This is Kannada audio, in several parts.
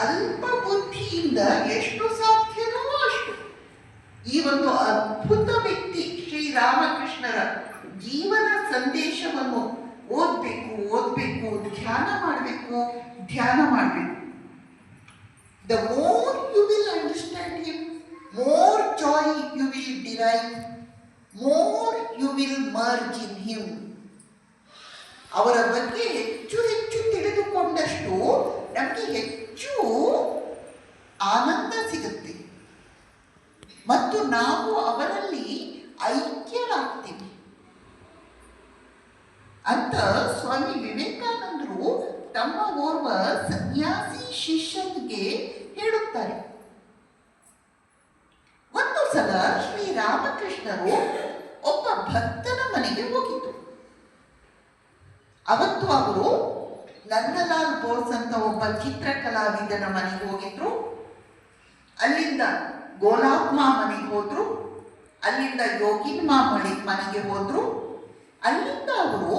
ಅಲ್ಪ ಬುದ್ಧಿಯಿಂದ ಎಷ್ಟು ಸಾಧ್ಯವೋ ಅಷ್ಟು. ಈ ಒಂದು ಅದ್ಭುತ ವ್ಯಕ್ತಿ ಶ್ರೀರಾಮಕೃಷ್ಣರ ಜೀವನ ಸಂದೇಶವನ್ನು ಓದ್ಬೇಕು ಓದ್ಬೇಕು, ಧ್ಯಾನ ಮಾಡಬೇಕು ಧ್ಯಾನ ಮಾಡಬೇಕು. The more you will understand him more joy you will derive more you will merge in him ಅವರ ಬಗ್ಗೆ ಹೆಚ್ಚು ಹೆಚ್ಚು ಮತ್ತು ನಾವು ಅವರಲ್ಲಿ ಐಕ್ಯರಾಗ್ತೀವಿ. ಅಂತ ಸ್ವಾಮಿ ವಿವೇಕಾನಂದರು ತಮ್ಮ ಓರ್ವ ಸನ್ಯಾಸಿ ಶಿಷ್ಯನಿಗೆ ಹೇಳುತ್ತಾರೆ. ಒಂದು ಸಲ ಶ್ರೀರಾಮಕೃಷ್ಣರು ಒಬ್ಬ ಭಕ್ತನ ಮನೆಗೆ ಹೋಗಿದ್ದು ಅವತ್ತು ಅವರು ನಂದಲಾಲ್ ಬೋಸ್ ಅಂತ ಒಬ್ಬ ಚಿತ್ರಕಲಾವಿದನ ಮನೆಗೆ ಹೋಗಿದ್ರು. ಅಲ್ಲಿಂದ ಗೋಲಾಪ್ಮಾ ಮನೆಗೆ ಹೋದ್ರು, ಅಲ್ಲಿಂದ ಯೋಗಿನ್ಮಾ ಮನೆ ಮನೆಗೆ ಹೋದ್ರು. ಅಲ್ಲಿಂದ ಅವರು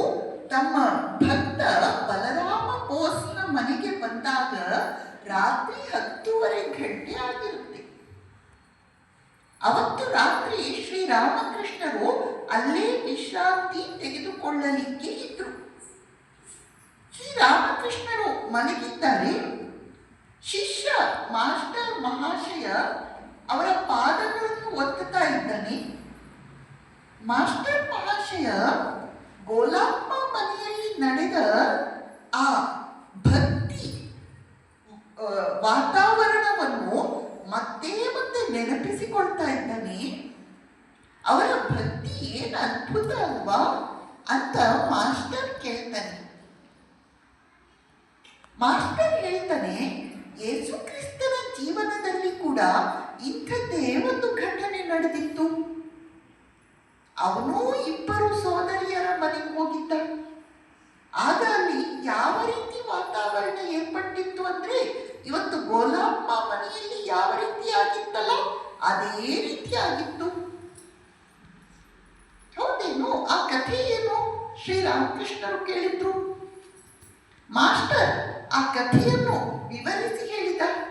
ತಮ್ಮ ಭಕ್ತ ಬಲರಾಮ ಬೋಸ್ನ ಮನೆಗೆ ಬಂದಾಗ ರಾತ್ರಿ ಹತ್ತೂವರೆ ಗಂಟೆ ಆಗಿರುತ್ತೆ. ಅವತ್ತು ರಾತ್ರಿ ಶ್ರೀರಾಮಕೃಷ್ಣರು ಅಲ್ಲೇ ವಿಶ್ರಾಂತಿ ತೆಗೆದುಕೊಳ್ಳಲಿಕ್ಕೆ ಇದ್ರು. ಶ್ರೀರಾಮಕೃಷ್ಣರು ಮಲಗಿದ್ದಾರೆ ಶಿಷ್ಯ ಮಾಸ್ಟರ್ ಮಹಾಶಯ ಅವರ ಪಾದಗಳನ್ನು ಒತ್ತುತ್ತಾ ಇದ್ದಾನೆ ಮಾಸ್ಟರ್ ಮಹಾಶಯ ಗೋಲಾಪ್ಪ ಮನೆಯಲ್ಲಿ ನಡೆದ ಆ ಭಕ್ತಿ ವಾತಾವರಣವನ್ನು ಮತ್ತೆ ಮತ್ತೆ ನೆನಪಿಸಿಕೊಳ್ತಾ ಇದ್ದಾನೆ. ಅವರ ಭಕ್ತಿ ಏನು ಅದ್ಭುತ ಅಲ್ವಾ ಅಂತ ಮಾಸ್ಟರ್ ಕೇಳ್ತಾನೆ. ಮಾಸ್ಟರ್ ಹೇಳ್ತಾನೆ, ಯೇಸು ಕ್ರಿಸ್ತನ ಜೀವನದಲ್ಲಿ ಕೂಡ ಇಂಥದ್ದೇ ಒಂದು ಘಟನೆ ನಡೆದಿತ್ತು. ಅವನು ಇಬ್ಬರು ಸೋದರಿಯರ ಮನೆಗೆ ಹೋಗಿದ್ದ ಆಗ ಅಲ್ಲಿ ಯಾವ ರೀತಿ ವಾತಾವರಣ ಏರ್ಪಟ್ಟಿತ್ತು ಅಂದ್ರೆ, ಇವತ್ತು ಗೋಲಾಪ್ಪ ಮನೆಯಲ್ಲಿ ಯಾವ ರೀತಿ ಆಗಿತ್ತಲ್ಲ ಅದೇ ರೀತಿ ಆಗಿತ್ತು. ಹೌದೇನು? ಆ ಕಥೆ ಏನು? ಶ್ರೀರಾಮಕೃಷ್ಣರು ಕೇಳಿದ್ರು. ಮಾಸ್ಟರ್, ಆ ಕಥೆಯನ್ನು ವಿವರಿಸಿ ಹೇಳಿದ.